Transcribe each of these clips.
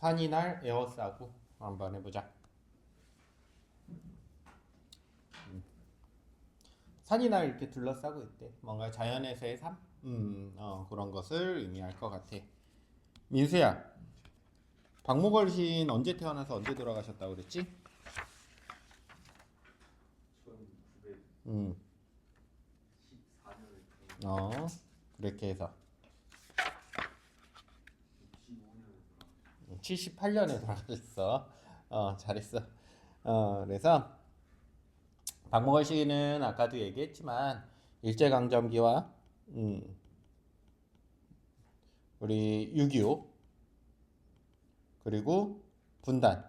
산이 날 에워싸고 한번 해보자. 음. 산이 날 이렇게 둘러싸고 있대. 뭔가 자연에서의 삶, 음, 어, 그런 것을 의미할 것 같아. 민수야, 박목월 시인 언제 태어나서 언제 돌아가셨다고 그랬지? 1914년에 음, 어, 그렇게 해서 65년에 78년에 돌아가셨어. 어, 잘했어. 어, 그래서 박목월 시기는 아까도 얘기했지만 일제강점기와 음, 우리 6.25 그리고 분단,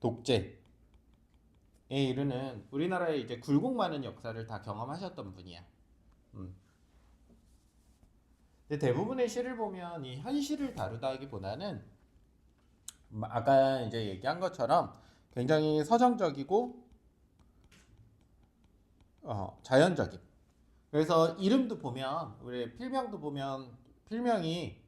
독재에 이르는 우리나라의 이제 굴곡 많은 역사를 다 경험하셨던 분이야. 음. 근데 대부분의 시를 보면 이 현실을 다루다기보다는 음, 아까 이제 얘기한 것처럼 굉장히 서정적이고 어, 자연적인. 그래서 이름도 보면 우리 필명도 보면 필명이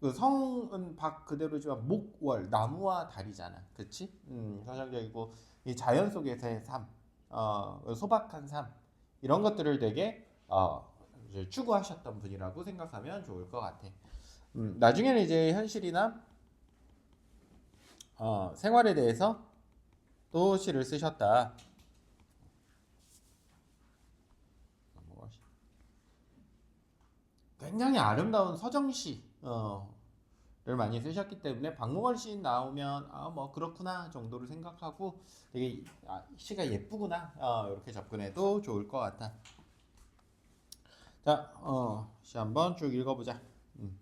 그 성은 박 그대로지만 목월 나무와 달이잖아, 그렇지? 음, 서정적이고 이 자연 속에서의 삶, 어, 소박한 삶 이런 것들을 되게 어, 이제 추구하셨던 분이라고 생각하면 좋을 것 같아. 음, 나중에는 이제 현실이나 어, 생활에 대해서 또 시를 쓰셨다. 굉장히 아름다운 서정시 어, 를 많이 쓰셨기 때문에 박목월 시인 나오면 아 뭐 그렇구나 정도로 생각하고 되게 아, 시가 예쁘구나 어, 이렇게 접근해도 좋을 것 같아. 자, 어, 시 한번 쭉 읽어보자. 음.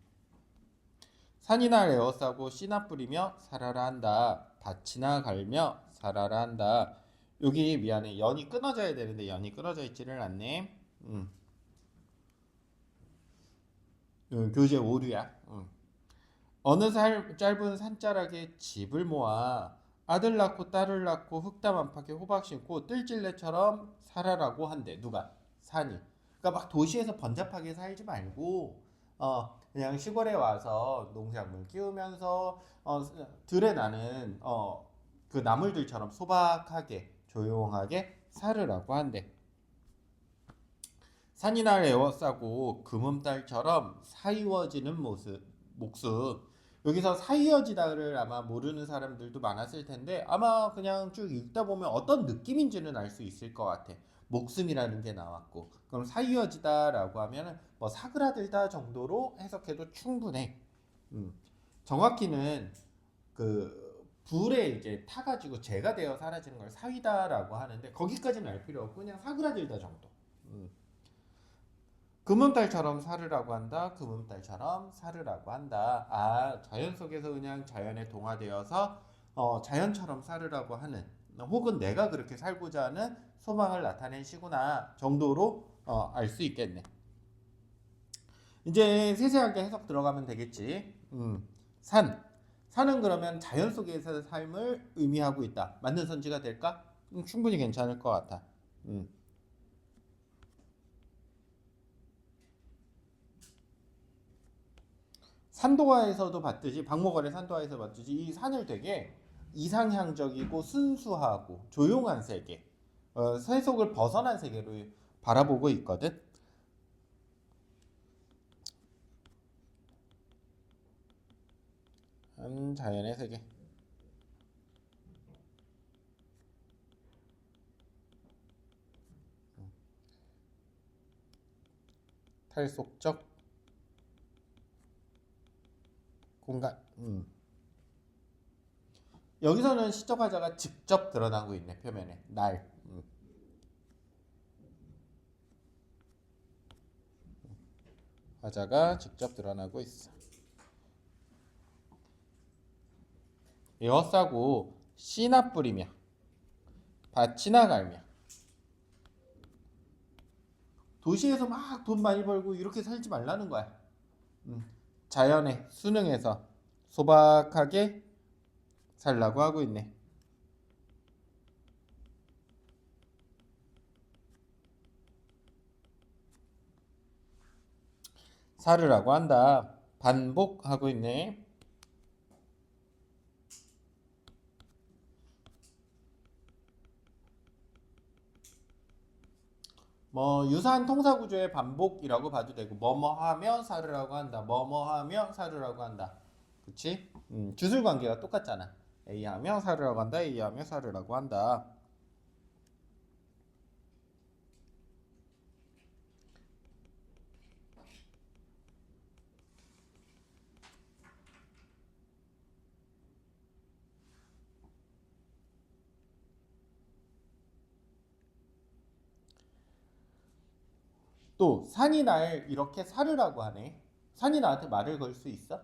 산이나 에워싸고 씨나 뿌리며 살아라 한다. 밭이나 갈며 살아라 한다. 여기 미안해 연이 끊어져야 되는데 연이 끊어져 있지를 않네. 음. 음, 교재 오류야. 음. 어느 살, 짧은 산자락에 집을 모아 아들 낳고 딸을 낳고 흙담 안팎에 호박 심고 뜰질레처럼 살아라고 한대. 누가? 산이. 그러니까 막 도시에서 번잡하게 살지 말고 어 그냥 시골에 와서 농작물 키우면서 어 들에 나는 어 그 나물들처럼 소박하게 조용하게 살으라고 한대. 산이날 에워싸고 금음달처럼 사이워지는 모습 목숨 여기서 사이어지다를 아마 모르는 사람들도 많았을 텐데 아마 그냥 쭉 읽다 보면 어떤 느낌인지는 알 수 있을 것 같아. 목숨이라는 게 나왔고 그럼 사이어지다라고 하면은 뭐 사그라들다 정도로 해석해도 충분해. 음. 정확히는 그 불에 이제 타가지고 재가 되어 사라지는 걸 사위다라고 하는데 거기까지는 알 필요 없고 그냥 사그라들다 정도. 음. 금음달처럼 살으라고 한다. 금음달처럼 살으라고 한다. 아 자연 속에서 그냥 자연에 동화되어서 어, 자연처럼 살으라고 하는 혹은 내가 그렇게 살고자 하는 소망을 나타낸 시구나 정도로 어, 알 수 있겠네. 이제 세세하게 해석 들어가면 되겠지. 음, 산. 산은 그러면 자연 속에서의 삶을 의미하고 있다. 맞는 선지가 될까? 음, 충분히 괜찮을 것 같아. 음. 산도화에서도 봤듯이 박목월의 산도화에서 봤듯이 이 산을 되게 이상향적이고 순수하고 조용한 세계, 어, 세속을 벗어난 세계로 바라보고 있거든. 한 자연의 세계. 탈속적 공간. 음. 여기서는 시적 화자가 직접 드러나고 있네 표면에 날. 음. 화자가 직접 드러나고 있어. 에워싸고 씨나 뿌리며 밭이나 갈며 도시에서 막 돈 많이 벌고 이렇게 살지 말라는 거야. 음. 자연의 수능에서 소박하게 살라고 하고 있네. 살으라고 한다. 반복하고 있네. 뭐 유사한 통사 구조의 반복이라고 봐도 되고 뭐뭐 하며 사르라고 한다. 뭐뭐 하며 사르라고 한다. 그치? 음, 주술 관계가 똑같잖아. A 하며 사르라고 한다. A 하며 사르라고 한다. 또 산이 날 이렇게 사르라고 하네. 산이 나한테 말을 걸 수 있어?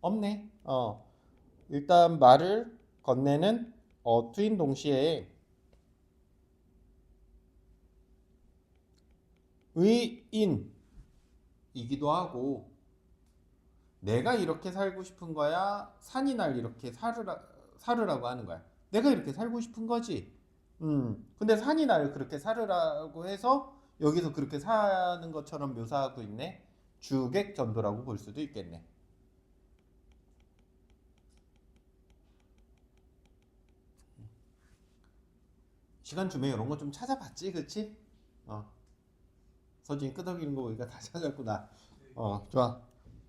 없네. 어. 일단 말을 건네는 어 투인 동시에 의인이기도 하고 내가 이렇게 살고 싶은 거야. 산이 날 이렇게 사르라 사르라고 하는 거야. 내가 이렇게 살고 싶은 거지. 음. 근데 산이 날 그렇게 사르라고 해서 여기서 그렇게 사는 것처럼 묘사하고 있네. 주객 전도라고 볼 수도 있겠네. 시간 주면 이런 거 좀 찾아봤지, 그치? 어. 서진이 끄덕이는 거 보니까 다 찾았구나. 어, 좋아.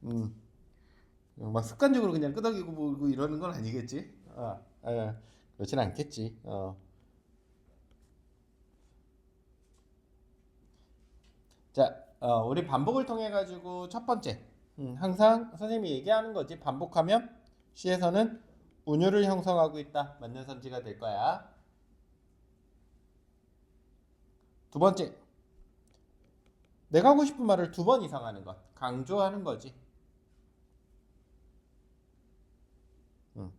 음. 막 습관적으로 그냥 끄덕이고 보고 이러는 건 아니겠지? 어, 어, 그렇진 않겠지. 어. 자, 어, 우리 반복을 통해 가지고 첫 번째, 음, 항상 선생님이 얘기하는 거지. 반복하면 시에서는 운율을 형성하고 있다. 맞는 선지가 될 거야. 두 번째, 내가 하고 싶은 말을 두 번 이상 하는 것, 강조하는 거지. 음.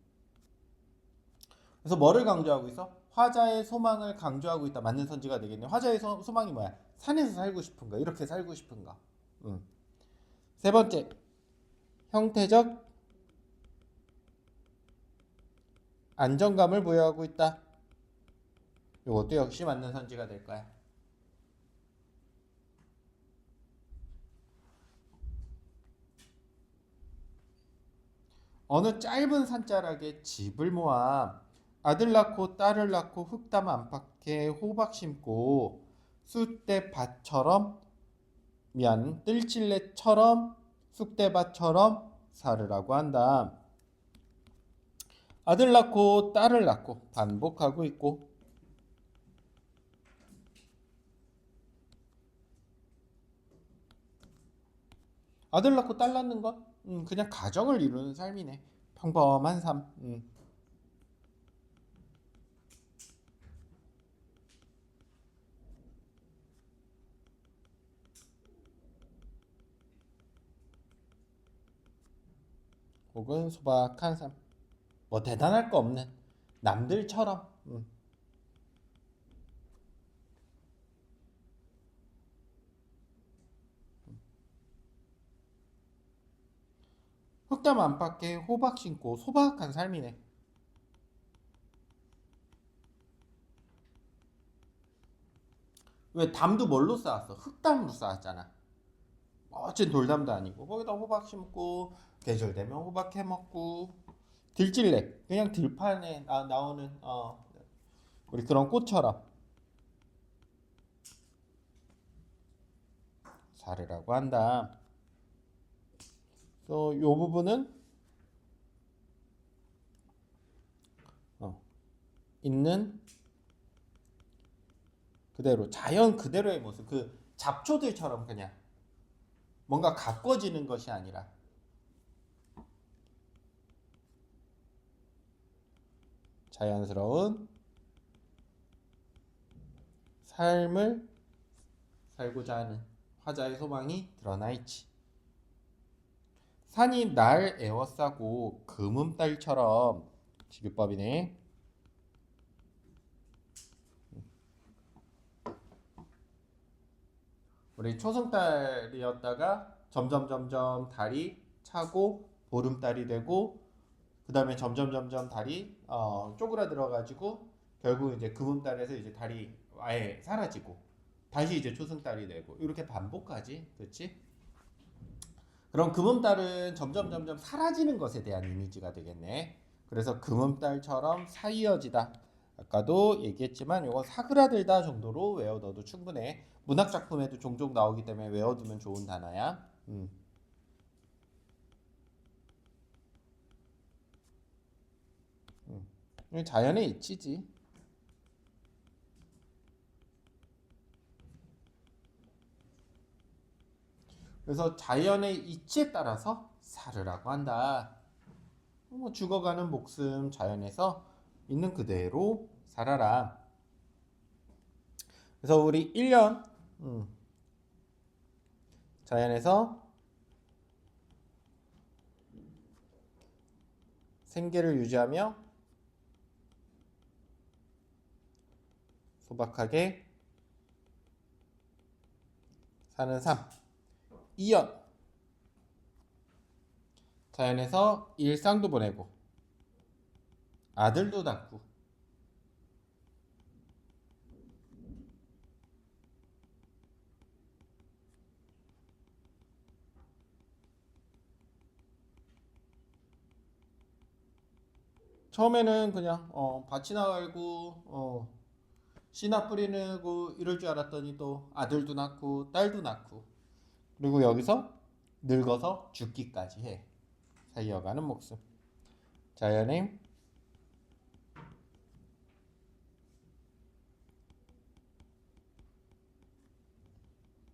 그래서 뭐를 강조하고 있어? 화자의 소망을 강조하고 있다. 맞는 선지가 되겠네. 화자의 소, 소망이 뭐야? 산에서 살고 싶은 거, 이렇게 살고 싶은 거. 음. 세 번째, 형태적 안정감을 부여하고 있다. 이것도 역시 맞는 선지가 될 거야. 어느 짧은 산자락에 집을 모아 아들 낳고 딸을 낳고 흙담 안팎에 호박 심고 쑥대밭처럼 미안 뜰찔레처럼 쑥대밭처럼 살으라고 한다. 아들 낳고 딸을 낳고 반복하고 있고 아들 낳고 딸 낳는 건 음, 그냥 가정을 이루는 삶이네. 평범한 삶. 음. 혹은 소박한 삶. 뭐 대단할 거 없는 남들처럼. 음. 흑담 안팎에 호박 신고 소박한 삶이네. 왜 담도 뭘로 쌓았어? 흑담으로 쌓았잖아. 멋진 돌담도 아니고 거기다 호박 심고 계절 되면 호박 해 먹고 들찔레 그냥 들판에 나, 나오는 어 우리 그런 꽃처럼 사르라고 한다. 그래서 요 부분은 어, 있는 그대로 자연 그대로의 모습 그 잡초들처럼 그냥 뭔가 가꿔지는 것이 아니라 자연스러운 삶을 살고자 하는 화자의 소망이 드러나 있지. 산이 날 에워싸고 금음딸처럼 지규법이네. 우리 초승달이었다가 점점 점점 달이 차고 보름달이 되고 그 다음에 점점 점점 달이 어, 쪼그라들어 가지고 결국 이제 금음달에서 이제 달이 아예 사라지고 다시 이제 초승달이 되고 이렇게 반복하지, 그렇지? 그럼 금음달은 점점 점점 사라지는 것에 대한 이미지가 되겠네. 그래서 금음달처럼 사이어지다. 아까도 얘기했지만 이거 사그라들다 정도로 외워둬도 충분해. 문학 작품에도 종종 나오기 때문에 외워두면 좋은 단어야. 음. 음. 자연의 이치지. 그래서 자연의 이치에 따라서 살으라고 한다. 뭐 죽어가는 목숨 자연에서 있는 그대로 살아라. 그래서 우리 1년 음, 자연에서 생계를 유지하며 소박하게 사는 삶. 2연. 자연에서 일상도 보내고 아들도 낳고. 처음에는 그냥 어, 밭이나 갈고 어, 씨나 뿌리고 이럴 줄 알았더니 또 아들도 낳고 딸도 낳고 그리고 여기서 늙어서 죽기까지 해. 살려가는 목숨. 자연의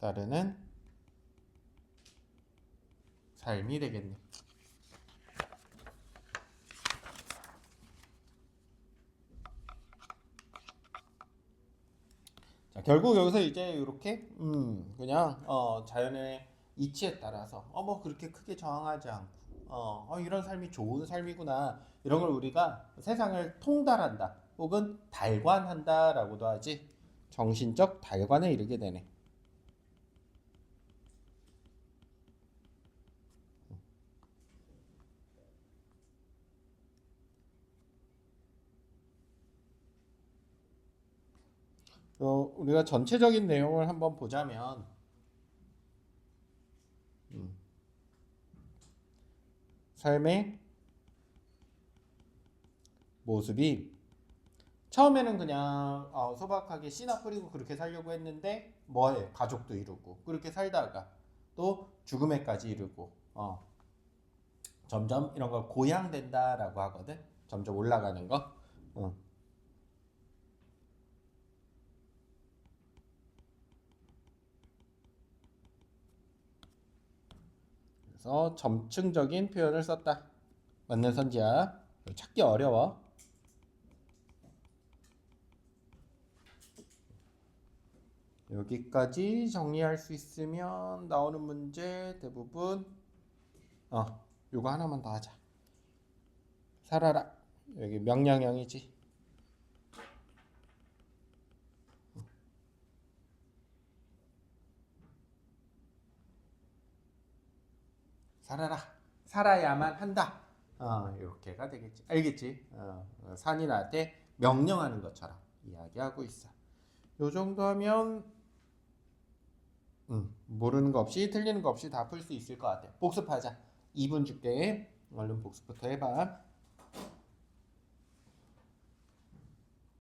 따르는 삶이 되겠네. 결국 여기서 이제 이렇게 음, 그냥 어, 자연의 이치에 따라서 어 뭐 그렇게 크게 저항하지 않고 어, 어, 이런 삶이 좋은 삶이구나 이런 걸 우리가 세상을 통달한다 혹은 달관한다라고도 하지 정신적 달관에 이르게 되네. 어, 우리가 전체적인 내용을 한번 보자면 음. 삶의 모습이 처음에는 그냥 어, 소박하게 씨나 뿌리고 그렇게 살려고 했는데 뭐해 가족도 이루고 그렇게 살다가 또 죽음에까지 이르고 어, 점점 이런 걸 고양된다라고 하거든 점점 올라가는 거 어. 그래서 점층적인 표현을 썼다. 맞는 선지야. 찾기 어려워. 여기까지 정리할 수 있으면 나오는 문제 대부분 어 요거 하나만 더 하자. 살아라. 여기 명령형이지. 살아라. 살아야만 한다. 어, 이렇게가 되겠지. 알겠지? 어, 어, 산이 나한테 명령하는 것처럼 이야기하고 있어. 요 정도 하면 음, 모르는 거 없이 틀리는 거 없이 다 풀 수 있을 것 같아. 복습하자. 2분 줄게. 얼른 복습부터 해봐.